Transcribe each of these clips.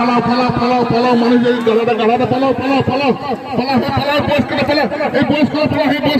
পালাও পালাও পালাও পালাও মানুষের গালাটা গালাটা পালাও পালাও পালাও পালাও পালাও বয়স পালাও এই বয়স পালাও এই বয়স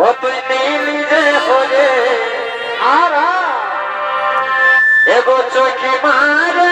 ও তুই নীলি যে হয়ে আর এগো চোখে মারে